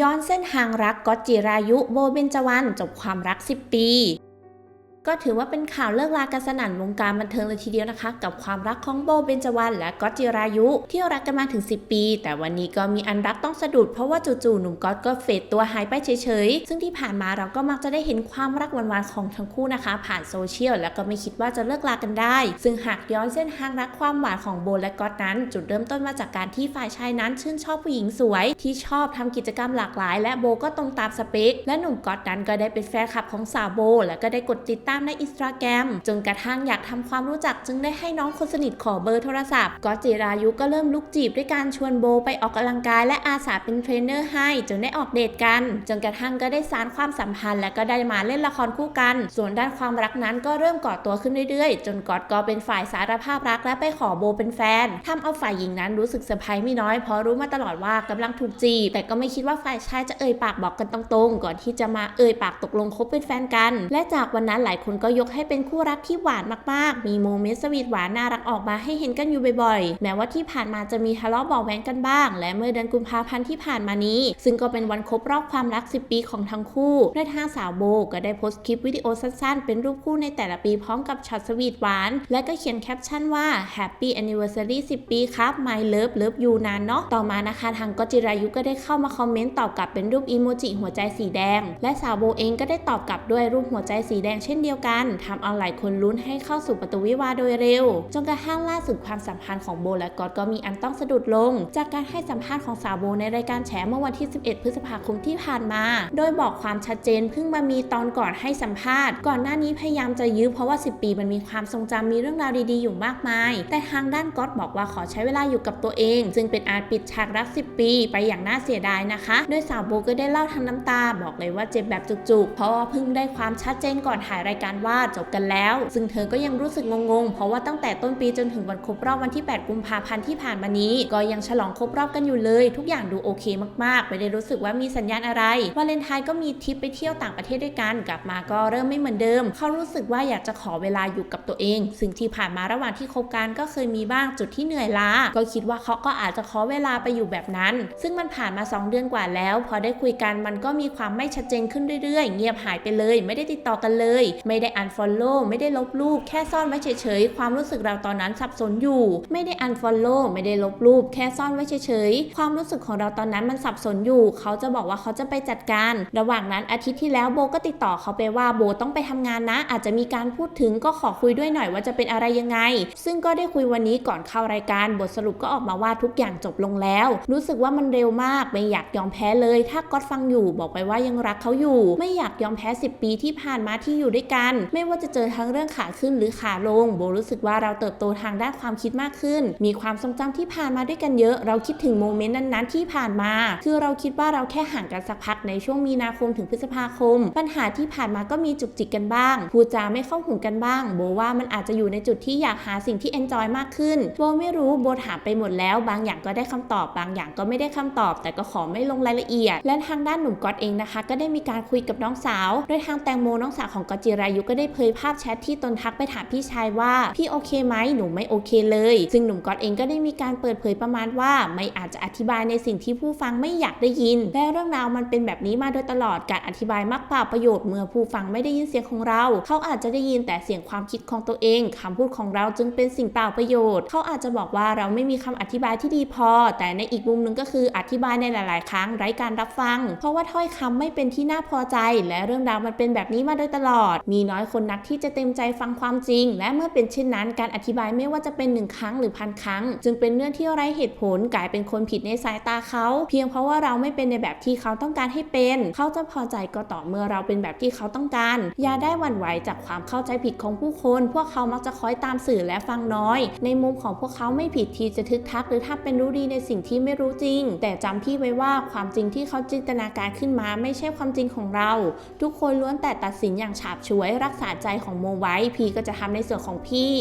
ย้อนเส้นทางรักก๊อตจิรายุโบเบนจวันจบความรัก 10 ปี ก็ถือว่าเป็นข่าวเลิกลากันสนั่นวงการบันเทิงเลยทีเดียวนะคะ กับความรักของโบเบนจวรรณและก๊อตจิรายุ ที่รักกันมาถึง 10 ปี แต่วันนี้ก็มีอันรักต้องสะดุดเพราะว่าจู่ๆหนุ่มก๊อตก็เฟดตัวหายไปเฉยๆ ซึ่งที่ผ่านมาเราก็มักจะได้เห็นความรักหวานๆของทั้งคู่นะคะ ผ่านโซเชียลแล้วก็ไม่คิดว่าจะเลิกลากันได้ ซึ่งหากย้อนเส้นทางรักความหวานของโบและก๊อตนั้น จุดเริ่มต้นมาจากการที่ฝ่ายชายนั้น ชื่นชอบผู้หญิงสวย ที่ชอบทำกิจกรรมหลากหลาย และโบก็ตรงตามสเปคและหนุ่มก๊อตนั้นก็ได้เป็นแฟนคลับของสาวโบ และก็ได้กดติดตามในอินสตาแกรมจนกระทั่งอยากทำความรู้จักจึงได้ให้น้องคนสนิทขอเบอร์โทรศัพท์ก๊อตจิรายุก็เริ่มลุกจีบด้วยการชวนโบไปออกกำลังกายและอาสาเป็นเทรนเนอร์ให้ จนได้ออกเดทกัน จนกระทั่งก็ได้สารความสัมพันธ์และก็ได้มาเล่นละครคู่กัน ส่วนด้านความรักนั้นก็เริ่มก่อตัวขึ้นเรื่อยๆ จนกอตก็เป็นฝ่ายสารภาพรักและไปขอโบเป็นแฟนทำเอาฝ่ายหญิงนั้นรู้สึกเซอร์ไพรส์ไม่น้อยเพราะรู้มาตลอดว่ากำลังถูกจีบแต่ก็ไม่คิดว่าฝ่ายชายจะเอ่ยปากบอกกันตรงๆ ก่อนที่จะมาเอ่ยปากตกลงคบเป็นแฟนกัน และจากวันนั้นหลายคนก็ยกให้เป็นคู่รักที่หวานมากๆ มีโมเมนต์สวีทหวานน่ารักออกมาให้เห็นกันอยู่บ่อยๆ แม้ว่าที่ผ่านมาจะมีทะเลาะเบาะแว้งกันบ้าง และเมื่อเดือนกุมภาพันธ์ที่ผ่านมานี้ ซึ่งก็เป็นวันครบรอบความรัก 10 ปีของทั้งคู่โดยทางสาวโบก็ได้โพสต์คลิปวิดีโอสั้นๆ เป็นรูปคู่ในแต่ละปีพร้อมกับช็อตสวีทหวาน และก็เขียนแคปชั่นว่า Happy Anniversary 10 ปีครับ My Love Love You นานเนาะต่อมานะคะทางก็จิรายุก็ได้เข้ามาคอมเมนต์ตอบกลับเป็นรูปอีโมจิหัวใจสีแดง และสาวโบเองก็ได้ตอบกลับด้วยรูปหัวใจสีแดงเช่นเดียวกันทำเอาหลายคนลุ้นให้เข้าสู่ประตูวิวาโดยเร็ว จนกระทั่งล่าสุดความสัมพันธ์ของโบและก๊อตก็มีอันต้องสะดุดลง จากการให้สัมภาษณ์ของสาวโบในรายการแฉเมื่อวันที่ 11 พฤษภาคมที่ผ่านมา โดยบอกความชัดเจนเพิ่งมามีตอนก่อนให้สัมภาษณ์ ก่อนหน้านี้พยายามจะยื้อเพราะว่า 10 ปีมันมีความทรงจำมีเรื่องราวดีๆ อยู่มากมาย แต่ทางด้านก๊อตบอกว่าขอใช้เวลาอยู่กับตัวเอง ซึ่งเป็นอาจปิดฉากรัก 10 ปี ไปอย่างน่าเสียดายนะคะ โดยสาวโบก็ได้เล่าทั้งน้ำตา บอกเลยว่าเจ็บแบบจุกๆ เพราะว่าเพิ่งได้ความชัดเจนก่อนถ่ายรายการว่าจบกันแล้ว ซึ่งเธอก็ยังรู้สึกงงๆ เพราะว่าตั้งแต่ต้นปีจนถึงวันครบรอบวันที่ 8 กุมภาพันธ์ที่ผ่านมานี้ ก็ยังฉลองครบรอบกันอยู่เลย ทุกอย่างดูโอเคมากๆ ไม่ได้รู้สึกว่ามีสัญญาณอะไร วาเลนไทน์ก็มีทริปไปเที่ยวต่างประเทศด้วยกัน กลับมาก็เริ่มไม่เหมือนเดิม เขารู้สึกว่าอยากจะขอเวลาอยู่กับตัวเอง ซึ่งที่ผ่านมาระหว่างที่คบกันก็เคยมีบ้างจุดที่เหนื่อยล้า ก็คิดว่าเขาก็อาจจะขอเวลาไปอยู่แบบนั้น ซึ่งมันผ่านมา 2 เดือนกว่าแล้ว พอได้คุยกันมันก็มีความไม่ชัดเจนขึ้นเรื่อยๆ เงียบหายไปเลย ไม่ได้ติดต่อกันเลยไม่ได้ unfollow ไม่ได้ลบรูป แค่ซ่อนไว้เฉยๆ ความรู้สึกเราตอนนั้นสับสนอยู่ ไม่ได้ unfollow ไม่ได้ลบรูป แค่ซ่อนไว้เฉยๆ ความรู้สึกของเราตอนนั้นมันสับสนอยู่ เขาจะบอกว่าเขาจะไปจัดการ ระหว่างนั้นอาทิตย์ที่แล้วโบก็ติดต่อเขาไปว่าโบต้องไปทำงานนะ อาจจะมีการพูดถึงก็ขอคุยด้วยหน่อยว่าจะเป็นอะไรยังไง ซึ่งก็ได้คุยวันนี้ก่อนเข้ารายการบทสรุปก็ออกมาว่าทุกอย่างจบลงแล้ว รู้สึกว่ามันเร็วมากไม่อยากยอมแพ้เลย ถ้าก๊อตฟังอยู่บอกไปว่ายังรักเขาอยู่ ไม่อยากยอมแพ้ 10 ปีที่ผ่านมาที่อยู่ด้วยกันไม่ว่าจะเจอทั้งเรื่องขาขึ้นหรือขาลง โบรู้สึกว่าเราเติบโตทางด้านความคิดมากขึ้น มีความทรงจำที่ผ่านมาด้วยกันเยอะ เราคิดถึงโมเมนต์นั้นๆที่ผ่านมา คือเราคิดว่าเราแค่ห่างกันสักพักในช่วงมีนาคมถึงพฤษภาคม ปัญหาที่ผ่านมาก็มีจุกจิกกันบ้าง พูดจาไม่เข้าหูกันบ้าง โบว่ามันอาจจะอยู่ในจุดที่อยากหาสิ่งที่เอนจอยมากขึ้น โบไม่รู้ โบถามไปหมดแล้ว บางอย่างก็ได้คำตอบ บางอย่างก็ไม่ได้คำตอบ แต่ก็ขอไม่ลงรายละเอียด และทางด้านหนุ่มก๊อตเองนะคะ ก็ได้มีการคุยกับน้องสาว โดยทางแตงโมน้องสาวของก๊อตจิรายุก็ได้เผยภาพแชทที่ตนทักไปถามพี่ชายว่า พี่โอเคไหมหนูไม่โอเคเลย ซึ่งหนุ่มก๊อตเองก็ได้มีการเปิดเผยประมาณว่า ไม่อาจจะอธิบายในสิ่งที่ผู้ฟังไม่อยากได้ยิน และเรื่องราวมันเป็นแบบนี้มาโดยตลอดการอธิบายมักเปล่าประโยชน์เมื่อผู้ฟังไม่ได้ยินเสียงของเรา เขาอาจจะได้ยินแต่เสียงความคิดของตัวเองคำพูดของเราจึงเป็นสิ่งเปล่าประโยชน์ เขาอาจจะบอกว่าเราไม่มีคำอธิบายที่ดีพอ แต่ในอีกมุมหนึ่งก็คืออธิบายในหลาย ๆ ครั้งไร้การรับฟัง เพราะว่าถ้อยคำไม่เป็นที่น่าพอใจ และเรื่องราวมันเป็นแบบนี้มาโดยตลอด มีีน้อยคนนักที่จะเต็มใจฟังความจริง และเมื่อเป็นเช่นนั้น การอธิบายไม่ว่าจะเป็นหนึ่งครั้งหรือพันครั้ง จึงเป็นเรื่องที่ไร้เหตุผลกลายเป็นคนผิดในสายตาเขา เพียงเพราะว่าเราไม่เป็นในแบบที่เขาต้องการให้เป็น เขาจะพอใจก็ต่อเมื่อเราเป็นแบบที่เขาต้องการ อย่าได้หวั่นไหวจากความเข้าใจผิดของผู้คน พวกเขามักจะคอยตามสื่อและฟังน้อย ในมุมของพวกเขาไม่ผิดที่จะทึกทัก หรือทำเป็นรู้ดีในสิ่งที่ไม่รู้จริง แต่จำพี่ไว้ว่าความจริงที่เขาจินตนาการขึ้นมา ไม่ใช่ความจริงของเรา ทุกคนล้วนแต่ตัดสินอย่างฉาบฉวยรักษาใจของโมไว้ พีก็จะทำในส่วนของพี่